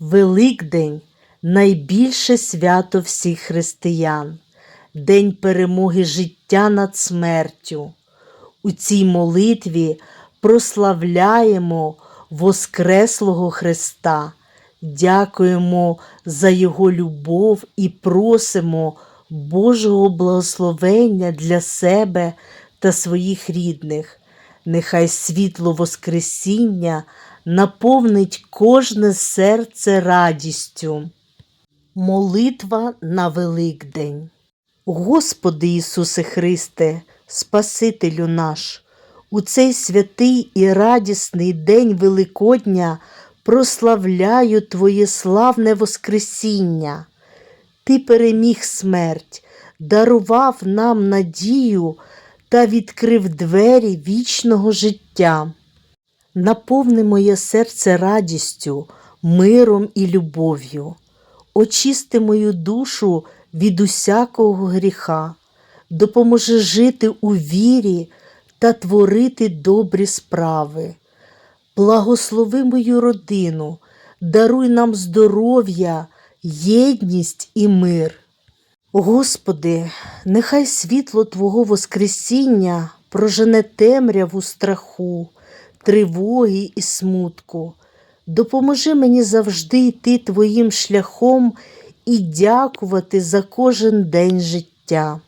Великдень найбільше свято всіх християн, День перемоги життя над смертю. У цій молитві прославляємо Воскреслого Христа, дякуємо за Його любов і просимо Божого благословення для себе та своїх рідних. Нехай світло Воскресіння наповнить кожне серце радістю. Молитва на Великдень. Господи Ісусе Христе, Спасителю наш, у цей святий і радісний день Великодня прославляю Твоє славне Воскресіння. Ти переміг смерть, дарував нам надію та відкрив двері вічного життя. Наповни моє серце радістю, миром і любов'ю, очисти мою душу від усякого гріха, допоможи жити у вірі та творити добрі справи. Благослови мою родину, даруй нам здоров'я, єдність і мир. Господи, нехай світло Твого Воскресіння прожене темряву страху, тривоги і смутку. Допоможи мені завжди йти Твоїм шляхом і дякувати за кожен день життя.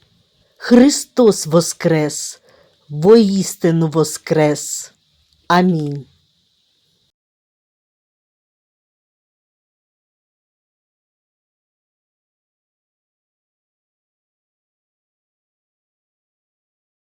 Христос Воскрес, воістину Воскрес. Амінь.